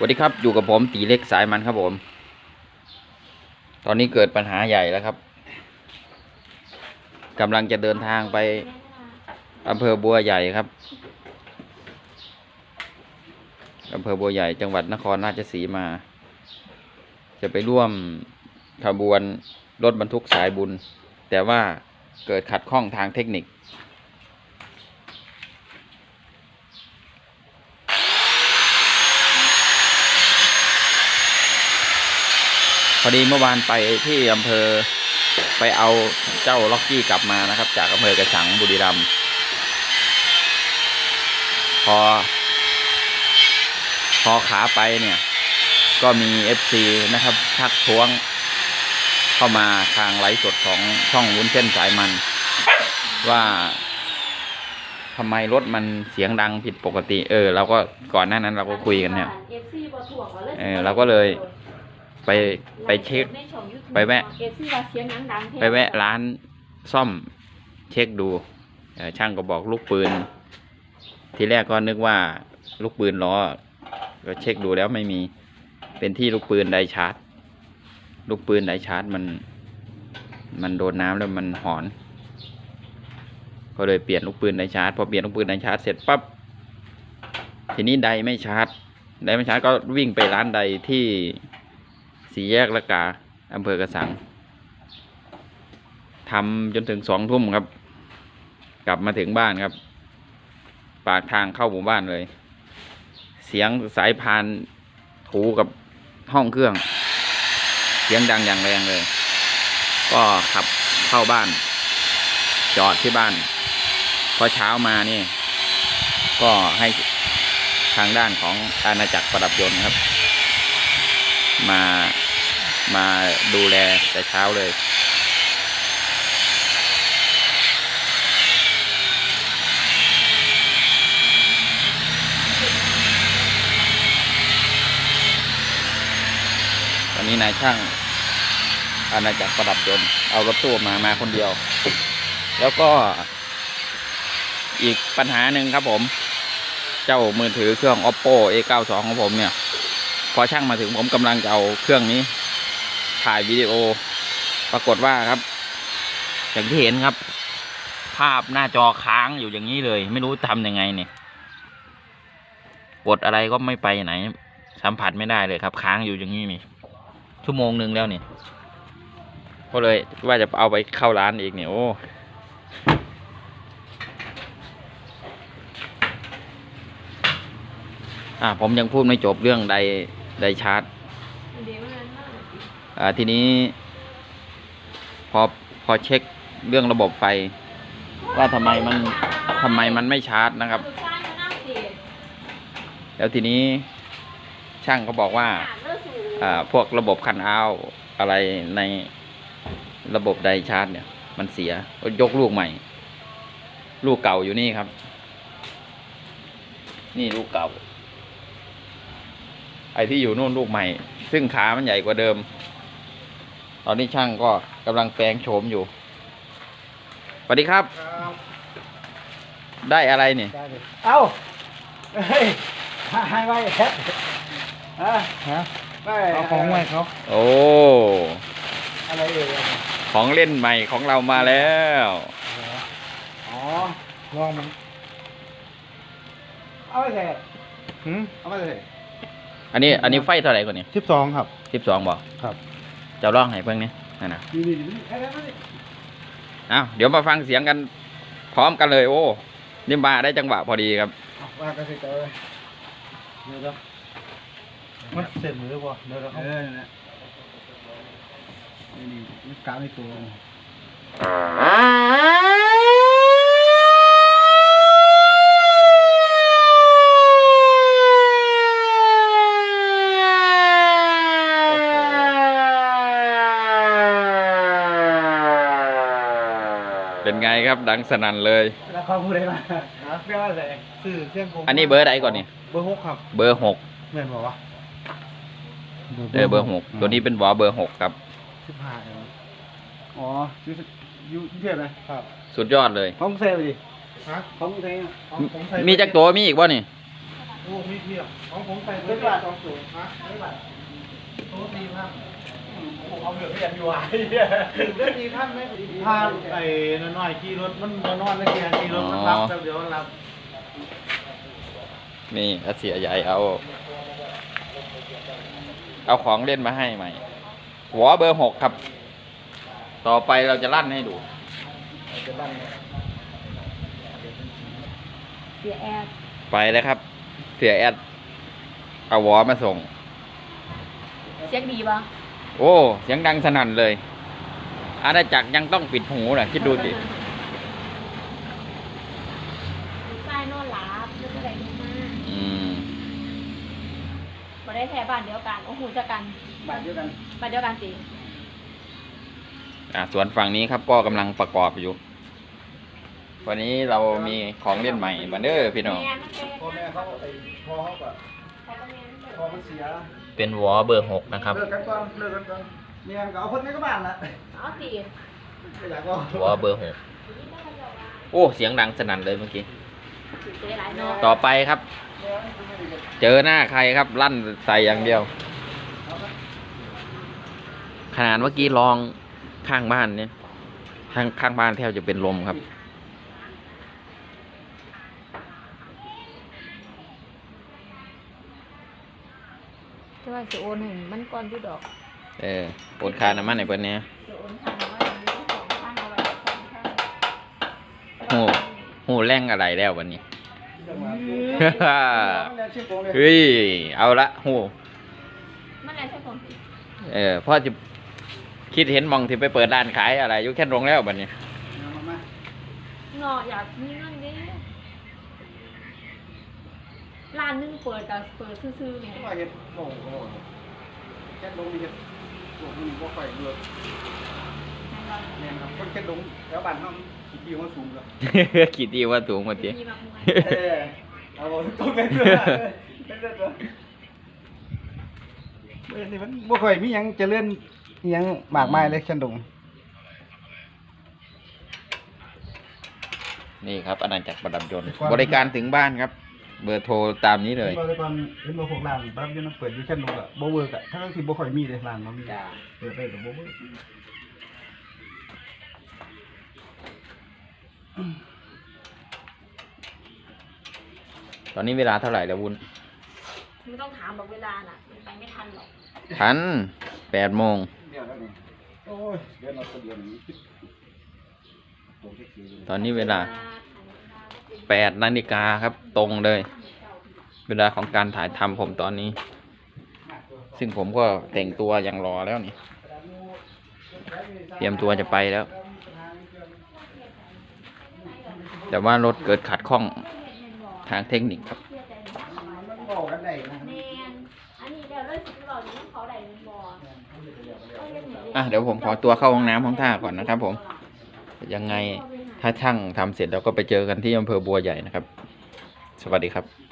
สวัสดีครับอยู่กับผมตีเล็กสายมันครับผม ตอนนี้เกิดปัญหาใหญ่แล้วครับกำลังจะเดินทางไปอำเภอบัวใหญ่ครับอำเภอบัวใหญ่จังหวัดนครราชสีมา จะไปร่วมขบวนรถบรรทุกสายบุญ แต่ว่าเกิดขัดข้องทางเทคนิค พอดีเมื่อวานไปที่อำเภอไปเอาเจ้าล็อกกี้กลับมานะครับ จากอำเภอกระสังบุรีรัมย์พอ พอขาไปเนี่ย ก็มีเอฟซีนะครับ ทักท้วง เข้ามาทางไลฟ์สดของช่องวุ้นเส้นสายมัน ว่าทำไมรถมันเสียงดังผิดปกติ เออเราก็ก่อนหน้านั้นเราก็คุยกันเนี่ยเออเราก็เลย ไปไปเช็ค ไปแวะ ไปแวะร้านซ่อมเช็คดูช่างก็บอกลูกปืน ทีแรกก็นึกว่าลูกปืนล้อ ก็เช็คดูแล้วไม่มี เป็นที่ลูกปืนไดชาร์จ ลูกปืนไดชาร์จมัน มันโดนน้ำแล้วมันหอน ก็เลยเปลี่ยนลูกปืนไดชาร์จ พอเปลี่ยนลูกปืนไดชาร์จเสร็จปั๊บ ทีนี้ไดไม่ชาร์จ ไดไม่ชาร์จก็วิ่งไปร้านใดที่ สี่แยกละกาอำเภอกระสังทำจนถึงสองทุ่มครับ กลับมาถึงบ้านครับ ปากทางเข้าหมู่บ้านเลย เสียงสายพานถูกับห้องเครื่อง เสียงดังอย่างแรงเลย ก็ขับเข้าบ้าน จอดที่บ้านพอเช้ามานี่ ก็ให้ทางด้านของอาณาจักรประดับยนต์ครับ มา มาดูแลแต่เช้าเลย ตอนนี้นายช่างอาณาจักรประดับยนต์เอารถตู้มามาคนเดียว แล้วก็อีกปัญหาหนึ่งครับผม เจ้ามือถือเครื่อง oppo a92 ของผมเนี่ย พอช่างมาถึงผมกำลังจะเอาเครื่องนี้ ถ่ายวิดีโอ ปรากฏว่าครับ อย่างที่เห็นครับ ภาพหน้าจอค้างอยู่อย่างนี้เลย ไม่รู้ทำยังไงเนี่ยกดอะไรก็ไม่ไปไหน สัมผัสไม่ได้เลยครับ ค้างอยู่อย่างนี้นี่ชั่วโมงหนึ่งแล้วเนี่ยก็เลยว่าจะเอาไปเข้าร้านอีกเนี่ยโอ้อ่าผมยังพูดไม่จบเรื่องไดไดชาร์จ เดี๋ยวนั้นมาก อ่า ทีนี้ พอพอเช็คเรื่องระบบไฟ ว่าทำไมมันทำไมมันไม่ชาร์จนะครับ แล้วทีนี้ช่างก็บอกว่าพวกระบบคันอ้าวอะไรในระบบไดชาร์จเนี่ย มันเสียก็ยกลูกใหม่ ลูกเก่าอยู่นี่ครับ นี่ลูกเก่า ไอ้ที่อยู่นู่นลูกใหม่ ซึ่งขามันใหญ่กว่าเดิม อนนี้ช่างก็กำลังแปลงโฉมอยู่สวัสดีครับครับได้อะไรเนี่ยได้เลยเอ้าเฮ้ยให้ไว้แคทฮะฮะไม่เอาของไว้เขาโอ้อะไรเอ่ยของเล่นใหม่ของเรามาแล้วอ๋อลองมันเอาไปใส่หืมเอาไปใส่อันนี้อันนี้ไฟเท่าไหร่กว่านี้สิบสองครับสิบสองบอกครับเจ้าร่องให้เพิ่งนี่นั่นนะนี่นี่นี่ไอ้นั่นนี่อ้าวเดี๋ยวมาฟังเสียงกันพร้อมกันเลย โอ้นี่มาได้จังหวะพอดีครับเอาว่างกันสิเจอเดี๋ยวเดี๋ยวมันเสร็จมือป่ะเดี๋ยวเราเออนั่นแหละนี่นี่นี่กาไม่ตัว ไงครับ ดังสนั่นเลย แล้วเขาพูดอะไรมาฮะเรียกว่าอะไรซื้อเส้นผมอันนี้เบอร์ใดก่อนนี่เบอร์หกครับเบอร์หกเหมือนบอกว่าเออเบอร์หกตัวนี้เป็นวอเบอร์หกครับสิบห้าเองอ๋อยูยูเทียบไหมครับ สุดยอดเลยของเซลดิฮะของเซลของผมใส่มีจักตัวมีอีกบ่นี่มอ้มีเทียบของผมไปเรื่องบาทสองศูนย์ฮะเรื่องบาท โอ้สี่พันผมเอาเหลือเพียนอยู่อะถึงด้สี่พันไหมถ้าไอ้น้อยขี่รถมันมานอนแล้วแกขี่รถมันรับเดียวมันรับนี่อาเสียใหญ่เอา เอาของเล่นมาให้ใหม่ หัวเบอร์หกครับ ต่อไปเราจะลั่นให้ดูเสียแอดไปเลยครับ เสียแอดเอาหัวมาส่ง เสียงดีปะโอ้ เสียงดังสนั่นเลย อาณาจักรยังต้องปิดหูน่ะ คิดดูสิใต้นอนหลับเรื่องอะไรดูมากอืมมาได้แค่บ้านเดียวกัน โอ้โหจะกันบ้านเดียวกันบ้านเดียวกันสิอ่าส่วนฝั่งนี้ครับก็กำลังประกอบอยู่ วันนี้เรามีของเล่นใหม่มาเด้อพี่น้อง แม่มันเป็นพ่อแม่เขาไอ้พ่อเขาก็เขาก็แม่มันเป็นพ่อมันเสีย เป็นหัวเบอร์หกนะครับ เลิกกันก่อนเลิกกันก่อนเมียก็เอาคนนี้ก็บ้านละเอาสิไม่อยากก็หัวเบอร์หกโอ้เสียงดังสนั่นเลยเมื่อกี้สิเจ๊หลายเนอะต่อไปครับ เจอหน้าใครครับลั่นใส่อย่างเดียว ขนาดเมื่อกี้ลองข้างบ้านเนี่ยข้างข้างบ้านแทบจะเป็นลมครับ ว่าสิโอนให้มันก่อนอยู่ดอกเออโอนค่าน้ำมันในเพิ่นเนี้ยสิโอนทางเอาไว้มีสองทางเอาไว้สองทางโหโหแรงอะไรแล้ววันนี้เฮ้เฮ้ย เอาละโหมันอะไรใช่ผมเออพ่อจะคิดเห็นมองที่ไปเปิดร้านขายอะไรอยู่แค่โรงแล้วบัดนี้เนาะอยากมีเงินดิ ร้านหนึงเปิดแต่เปิดซื่อๆเนี่ยว่าเห็ดโง่โง่แค่ลงมีเห็ดโง่มันบ่ค่อยเลือกเนี่ยครับคนแค่ลงแถวบ้านเขาขี้ดีมันสูงเลยคิดดีว่าสูงหมดทีมีมากมายเออเอาตรงนั้นเลยเป็นเรื่องตัวเออนี่มันบ่ค่อยมีหยังเจะเล่นหยังมากมายเลยแค่ลงนี่ครับอาณาจักรประดับยนต์ บริการถึงบ้านครับ เบอร์โทรตามนี้เลยเห็นบ่แต่ก่อนเห็นบ่พวกร้านประดับยนต์มันเปิดอยู่แค่ลงอะบ่เวิร์กอะทั้งที่บ่ค่อยมีเลยร้านมันมีเปิดได้แต่บ่เวิร์กตอนนี้เวลาเท่าไหร่แล้ววุ้นไม่ต้องถามบอกเวลาน่ะมันไปไม่ทันหรอกทันแปดโมงเดี๋ยวแล้วนี่โอ้ยเดี๋ยวเราเดือนนี้ตรงที่สี่เลยตอนนี้เวลา แปดนาฬิกาครับตรงเลย เวลาของการถ่ายทำผมตอนนี้ ซึ่งผมก็แต่งตัวอย่างรอแล้วนี่ เตรียมตัวจะไปแล้ว แต่ว่ารถเกิดขัดข้องทางเทคนิคครับเดี๋ยวเลยสิบหลอดนี้เขาได้เงินบอลอะเดี๋ยวผมขอตัวเข้าห้องน้ำห้องท่าก่อนนะครับผม ยังไง ถ้าช่างทำเสร็จเราก็ไปเจอกันที่อำเภอบัวใหญ่นะครับ สวัสดีครับ